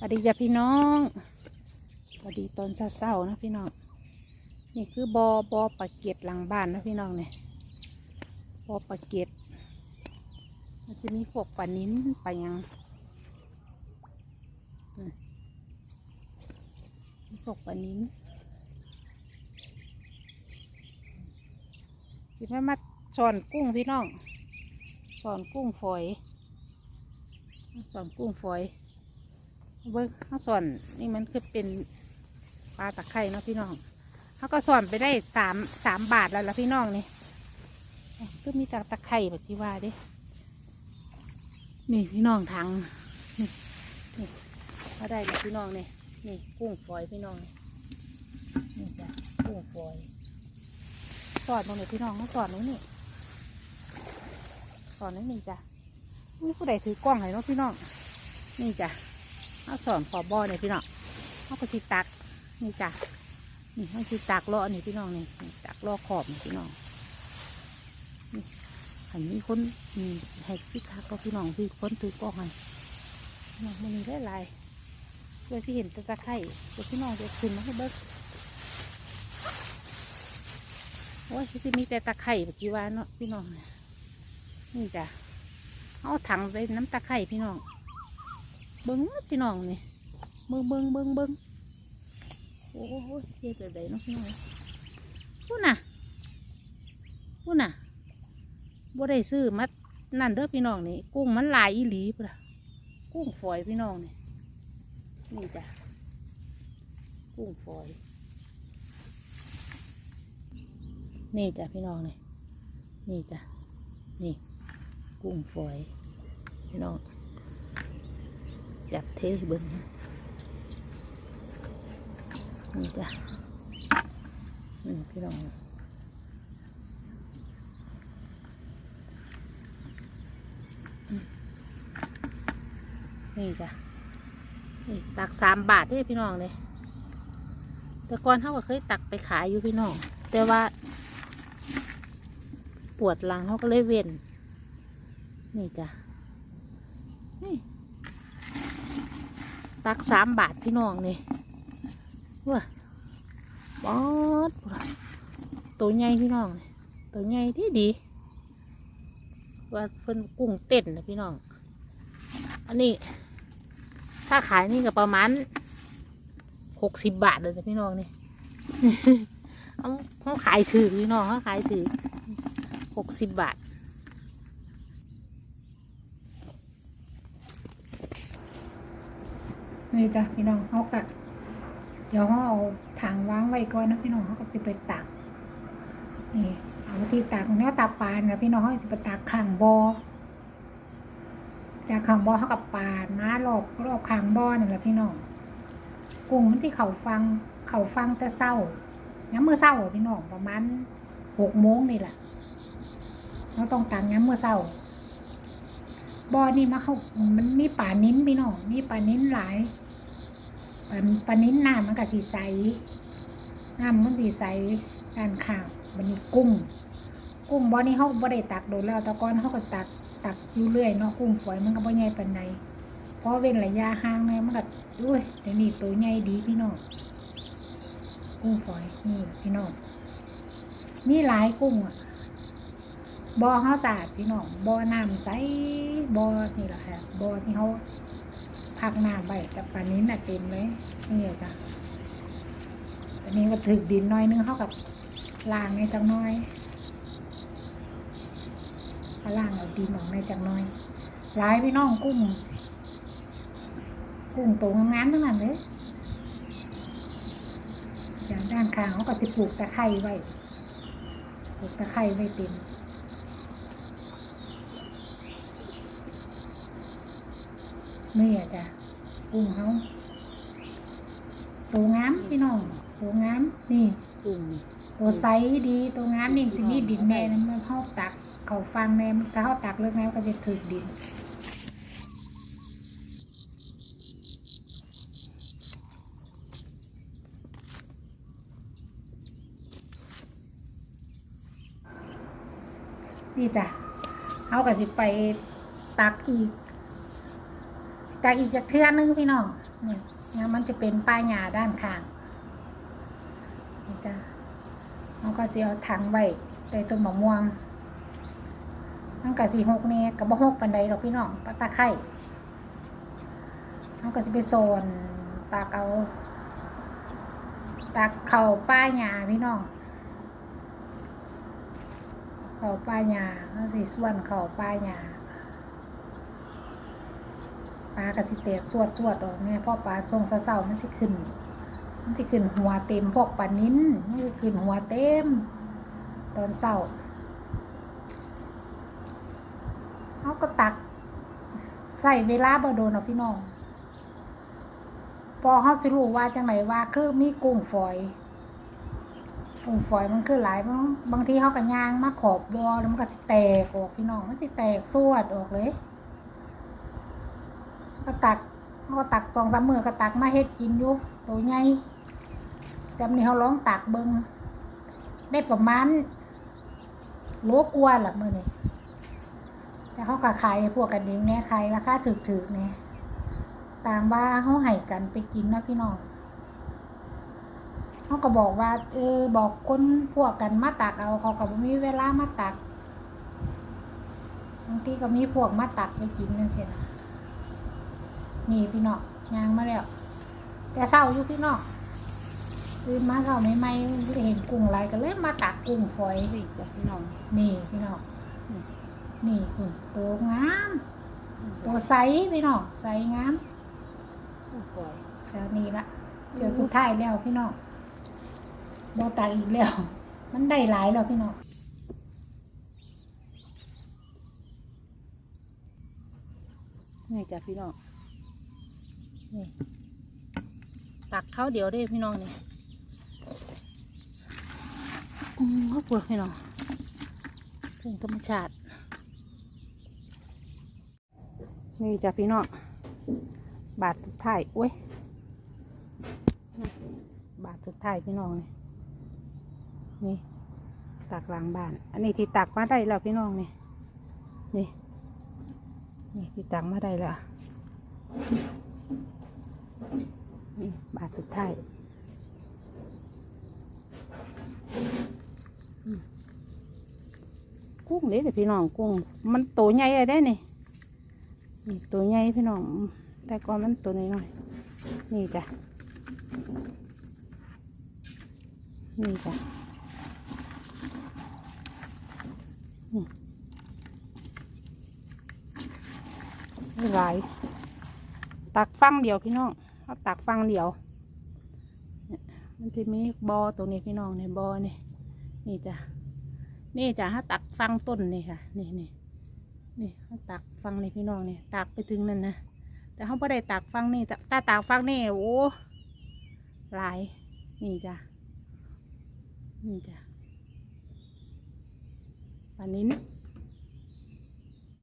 สวัสดีจ้ะพี่น้องสวัสดีตอนเช้าๆนะพี่น้อง นี่คือบอบอปลาเกียดหลังบ้านนะพี่น้องเนี่ยบอปลาเกียดมันจะมีพวกปลานิ้นปลายังมีพวกปลานิ้นที่แม่มาสอนกุ้งพี่น้องสอนกุ้งฝอยสอนกุ้งฝอย เบิ้งข้าวสอนนี่มันคือเป็นปลาตะไคร่เนาะพี่น้องเขาก็สอนไปได้สามสามบาทแล้วละพี่น้องนี่ก็มีต่ตะไคร่แบบที่ว่าด้นี่พี่น้องทางนี่นี่เขาได้แล้วพี่น้องนี่นี่กุ้งฝอยพี่น้องนี่จ้ะกุ้งฝอยสอนตรงไหนพี่น้องเขาสอดนตรงนี้สอนนี่นี่จ้ะนี่ผู้ใดถือกล้องให้เนาะพี่น้องนี่จ้ะ เขาสอนขอบบ่อเนี่ยพี่น้องเขาก็สิตักนี่จ้ะนี่เขาสิตักลาะนี่พี่น้องนี่ตักลาะขอบนี่พี่น้องนี่ขันนี้คนนี่ให้พี่ทักก็พี่น้องพี่คนถือกล้องให้พี่น้องมันมีได้หลายเพื่อที่เห็นตะตะไคร่เดี๋ยวพี่น้องจะขึ้นมาให้เบิกโอ้ยที่มีแต่ตะไคร่แบบจีวาเนาะพี่น้องนี่จ้ะเอาถังใส่น้ำตะไคร่พี่น้อง เบิ้งพี่น้องนี่เบิ้งเบิ้งเบิ้งเบิ้งโอ้โหเฮ็ดแบบใดเนาะพี่น้องพูดน่ะพูดน่ะบ่ได้ซื้อมานั่นเด้อพี่น้องนี่กุ้งมันลายอีหลีพุ่นล่ะกุ้งฝอยพี่น้องนี่นี่จ้ะกุ้งฝอย นี่จ้ะพี่น้องนี่นี่จ้ะนี่กุ้งฝอยพี่น้อง จับเทให้เบิ้งนะนี่จ้ะนี่พี่น้องนี่จ้ะนี่ตักสามบาทเด้พี่น้องเลยแต่ก่อนเขาก็เคยตักไปขายอยู่พี่น้อง แต่ว่า ปวดหลังเขาก็เลยเว้นนี่จ้ะนี่ ตักสามบาทพี่น้องนี่ว้าบอดตัวใหญ่พี่น้องนี่ตัวใหญ่ดีดีว่าเพิ่นกุ้งเต้นนะพี่น้อง อันนี้ ถ้าขายนี่ก็ประมาณหกสิบบาทเลยนะพี่น้องนี่เขาเขาขายถือพี่น้องเขาขายถือหกสิบบาท นี่จ้ะพี่น้องเขากะเดี๋ยวเขาเอาถังวางไว้ก่อนนะพี่น้องเขาก็สิไปตักนี่เอาที่ตักเนี้ยตักปลานะพี่น้องเขาจะไปตักขังบอ่อจากขังบ่อเขากับปลาน้ารอบรอบขังบ่อนี่แหละพี่น้องกุ้งมันที่เขาฟังเขาฟังแต่เศร้าย้ำมือเศร้าพี่น้องประมาณหกโมงนี่แหละเราต้องตักย้ำมือเศร้าบ่อนี่มาเขามันมีป่านิ้นพี่น้องมีป่านิ้นหลาย ป่าป่านิ้นน้ำมันก็สีใสน้ำมันสีใสด้านข้างมันมีกุ้ง กุ้งบ่อนี่เขาบ่ได้ตักโดนแล้วต่ก่อนเขาก็ตักตักอยู่เรื่อยเนาะกุ้งฝอยมันก็บ่ใหญ่ปานใดเพราะเว้นระยะห่างแม่มันก็อุ้ยเดี๋ยวนี้ตัวใหญ่ดีพี่น้องกุ้งฝอยนี่พี่น้องมีหลายกุ้งอะบ่อเขาสะอาดพี่น้องบ่อน้ำใสบ่อนี่แหละค่ะบ่อที่เขา พักหน้ำไว้แต่ป่านนี้น่ะเต็มเลยนี่จ้ะตอนนี้ก็ถึกดินน้อยนึงเขากับล่างในจังน้อยเขาล่างเอาดินออกในจังน้อยหลายพี่น้องกุ้งกุ้งโตงามๆทั้งนั้นเลยอย่างด้านข้างเขาก็จะปลูกตะไคร้ไว้ปลูกตะไคร้ไว้เต็ม นี่อะจ้ะกุ้งเขาตัวงามพี่น้องตัวงามนี่กุ้งนี่ตัวไซส์ดีตัวงามนี่สิมีดินแน่นะมันเข้าตัก เขาฟังแน่มันถ้าเข้าตักเลิกแล้วก็จะถึกดินนี่จ้ะเอาก็สิไปตักอีก สิจากอีกจากเทือนึงพี่น้องเนี่ยเนี่ยมันจะเป็นป้ายหญ้าด้านข้างนี่จ้ะเราก็สิเอาถังไว้ใต้ต้นมะม่วงมันก็สีหกเนี่ยกับบ่หกปันใดหรอกพี่น้องปลาตาไข่เราก็สิไปโซนตากเอาตากเข่าป้ายหญ้าพี่น้องเข่าป้ายหญ้าเขาสิส่วนเข่าป้ายหญ้า ปลากระสิเตกสวดสวดออกเนี่ยพราะปลาช่วงเศร้าๆมันสิขึ้น มันสิขึ้นหัวเต็มพวกปลานิ้นมันสิขึ้นหัวเต็ม ตอนเศร้าเขาก็ตัก ใส่เวลาบ่โดนเอาพี่น้อง พอเขาจะรู้ว่าจังไหนว่า คือมีกุ้งฝอยกุ้งฝอยมันคือหลายบางบางทีเขาก็ย่างมาขอบบอแล้วมันก็สิแตกออกพี่น้องมันสิแตกสวดออกเลย ก็ตักเขาก็ตักสองสามมือก็ตักมาเฮ็ดกินอยู่ตัวใหญ่แต่นี้เขาลองตักเบิงได้ประมาณโลกว่าหลัมือนี่แต่เขาก็ขายพวกกันเองเนี่ยขายราคาถึกๆเนี่ยตามว่าเขาให้กันไปกินนะพี่น้องเขาก็บอกว่า เออบอกคนพวกกันมาตักเอาเขาก็บ่มีเวลามาตักบางทีก็มีพวกมาตักไปกินนั่นสินะ นี่พี่น้องยางมาแล้ว แต่เศร้าอยู่พี่น้องตื่นมาเศร้าไม่ไม่ๆได้เห็นกุ้งอะไรก็เลยมาตักกุ้งฝอยนี่จ้ะพี่น้องนี่พี่น้องนี่นี่คุณตัวงามตัวใสพี่น้องใสงามกุ้งฝอยเจ้านี่ละเจอสุดท้ายแล้วพี่น้องบอตักอีกแล้ว มันได้หลายแล้วพี่น้องนี่จ้ะพี่น้องนี่ ตักข้าวเดียวได้พี่น้องนี่อืมข้าวปวดพี่น้องเป็นธรรมชาติ นี่จ้ะพี่น้อง บาทสุดท้ายโอ้ย บาทสุดท้ายพี่น้องนี่นี่ตักหลังบ้าน อันนี้ที่ตักมาได้แล้วพี่น้องนี่นี่นี่ที่ตังมาได้แล้ว นี่บาทสุดท้ายอืมกุ้งเด้เดี๋ยวพี่น้องกุ้งมันโตใหญ่เลยได้นี่นี่ตัวใหญ่พี่น้องอืมแต่ก่อนมันตัวน้อยๆนี่จ้ะนี่จ้ะนี่หลายตักฟังเดียวพี่น้อง เอาตักฟังเดียวมันจะมีบอตรงนี้พี่น้องเนี่ยบอนี่นี่จ้ะนี่จ้ะถ้าตักฟังต้นนี่ค่ะนี่นี่นี่ถ้าตักฟังนี่พี่น้องเนี่ยตักไปถึงนั่นนะแต่เขาไม่ได้ตักฟังนี่แต่ถ้าตักฟังนี่โอ้หลายนี่จ้ะนี่จ้ะปลานิ้น